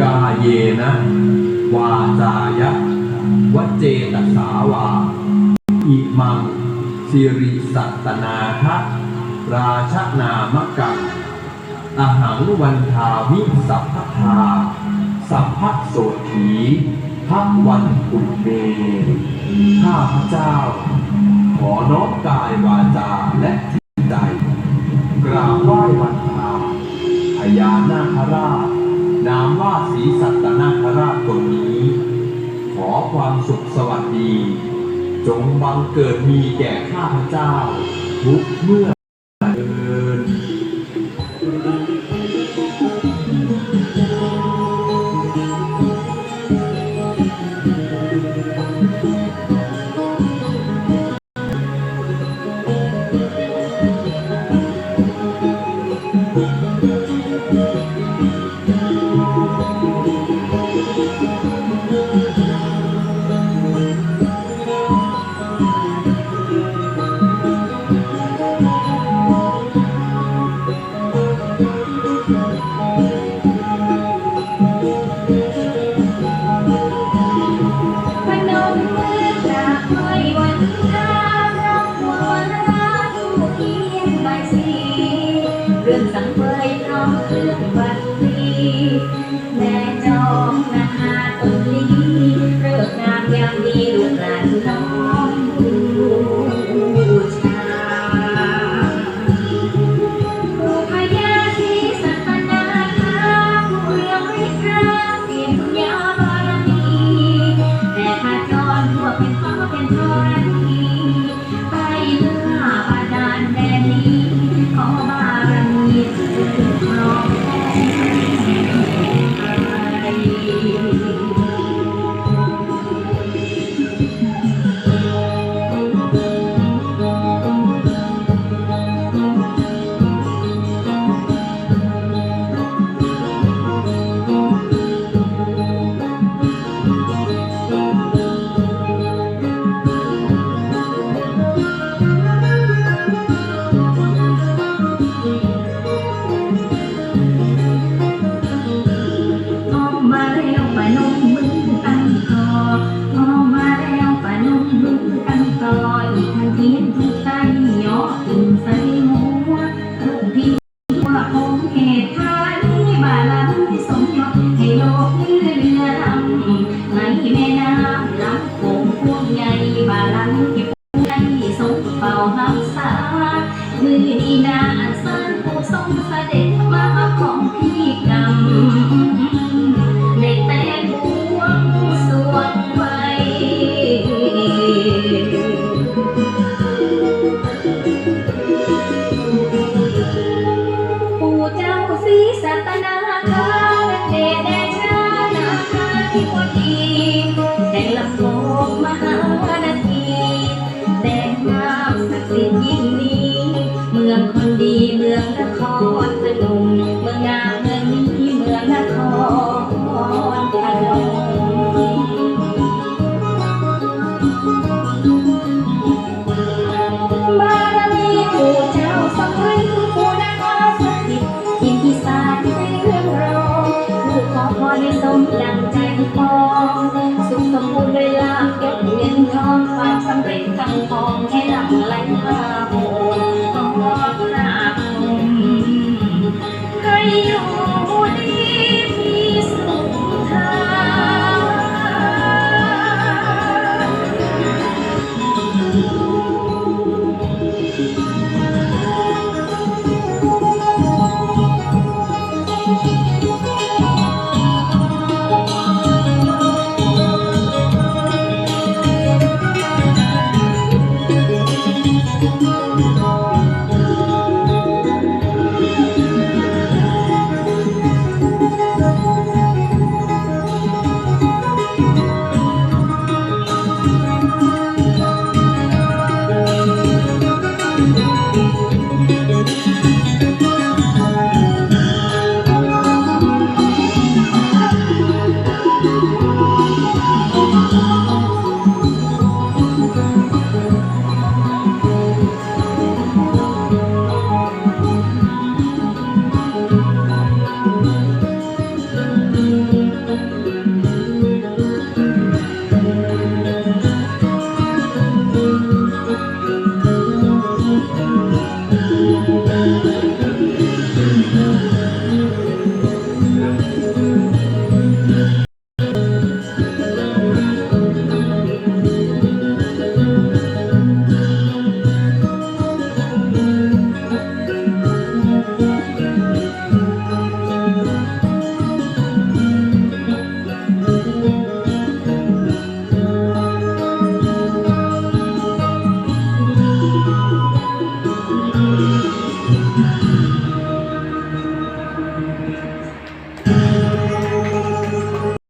กาเยนะ วาจายะวจเจตสาวา อิมังสิริสัตนาคะราชนามกังอหังวันทามิสัพพทาสัพพโสถีพักวันกุเมข้าพเจ้า ขอน้อมกายวาจาและ สุขสวัสดี จงบังเกิดมีแก่ข้าพเจ้าทุกเมื่อ รื่องสังเวยพร้อมเครื่องบัตรดีแเหตุทานี้บาลันที่สมยศให้โลกเรือเรือลำในแม่น้ำลำโขงพวงใหญ่บาลันที่ผู้ใหญ่ทรงเป่าหักษามือนีนาอันสั้นผู้ทรงเสด็จมาของพี่ มืองนครพนมเมืองงามเมืองนี้เมืองนครพนมบารมีปู่เจ้าสำริดปู่นาคาสถิตยิ่งที่สานในเรื่องรองผู้ขอพรให้สมดังใจปองสุขสมบูรณ์ด้วยลาภยศเงินทองความสำเร็จทั้งทองให้หลังไหลมา